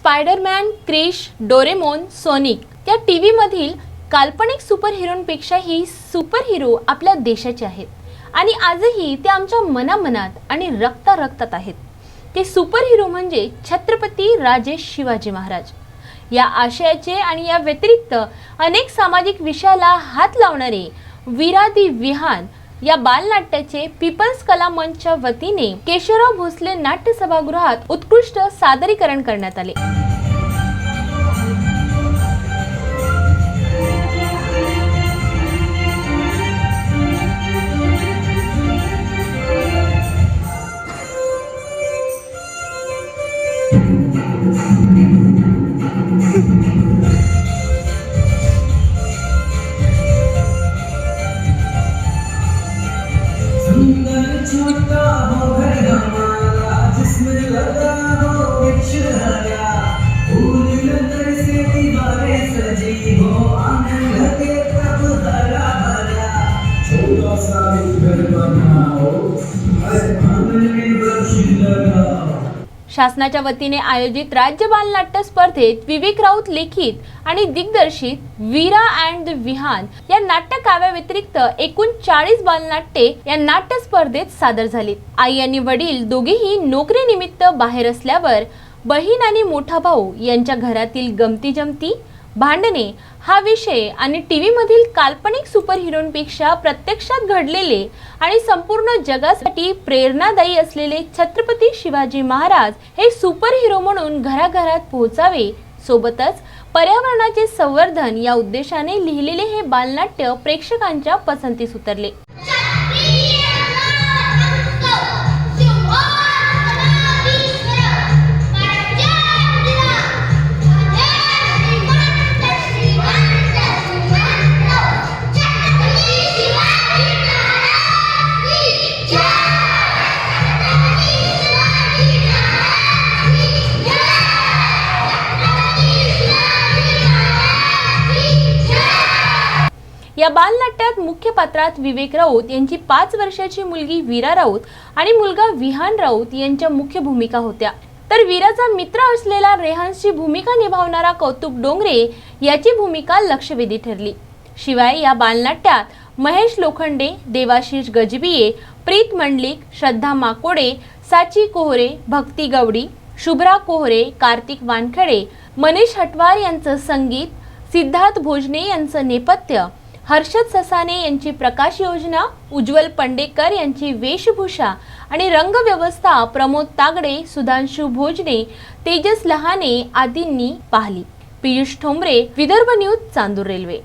Spiderman Krrish Doraemon Sonic या T व्हीमधील काल्पनिक सुपरहिरोंपेक्षाही सुपरहिरो आपल्या देशाचे आहेत. आणि आजही ते आमच्या मनामनात आणि रक्ता रक्तात आहेत. ते सुपरहिरो म्हणजे छत्रपती राजे शिवाजी महाराज. या आशयाचे आणि या व्यतिरिक्त अनेक सामाजिक विषयाला हात लावणारे विरादी विहान या बालनाट्याचे पीपल्स कला मंचच्या वतीने केशवराव भोसले नाट्य सभागृहात उत्कृष्ट सादरीकरण करण्यात आले. सुंदर छोटा हो घर हमारा जिसमें लगा हो वृक्ष हरा फूल लतर से दीवारें सजी हो आंगन लगे तब हरा भरा छोटा सा एक घर बनाओ हर आंगन में वृक्ष लगाओ शासनाच्या वतीने आयोजित राज्य बालनाट्य स्पर्धेत विवेक राऊत लिखित आणि दिग्दर्शित वीरा अँड द विहान या नाट्य काव्याव्यतिरिक्त एकूण चाळीस बालनाट्ये या नाट्य स्पर्धेत सादर झालीत. आई आणि वडील दोघेही नोकरीनिमित्त बाहेर असल्यावर बहीण आणि मोठा भाऊ यांच्या घरातील गमती जमती भांडणे हा विषय आणि टी व्हीमधील काल्पनिक सुपरहिरोंपेक्षा प्रत्यक्षात घडलेले आणि संपूर्ण जगासाठी प्रेरणादायी असलेले छत्रपती शिवाजी महाराज हे सुपरहिरो म्हणून घराघरात पोहोचावे. सोबतच पर्यावरणाचे संवर्धन या उद्देशाने लिहिलेले हे बालनाट्य प्रेक्षकांच्या पसंतीस उतरले. या बालनाट्यात मुख्य पात्रात विवेक राऊत यांची पाच वर्षाची मुलगी वीरा राऊत आणि मुलगा विहान राऊत यांच्या मुख्य भूमिका होत्या. तर वीराचा मित्र असलेला रेहान्सची भूमिका निभावणारा कौतुक डोंगरे याची भूमिका लक्षवेधी ठरली. शिवाय या बालनाट्यात महेश लोखंडे देवाशिष गजबिये प्रीत मंडलिक श्रद्धा माकोडे साची कोहरे भक्ती गवडी शुभ्रा कोहरे कार्तिक वानखडे मनीष हटवार यांचं संगीत सिद्धार्थ भोजने यांचं नेपथ्य हर्षद ससाने यांची प्रकाश योजना उज्ज्वल पंडेकर यांची वेशभूषा आणि रंगव्यवस्था प्रमोद तागडे सुधांशू भोजने तेजस लहाने आदींनी पाहिली. Piyush Thombare Vidarbha news Chandur Railway.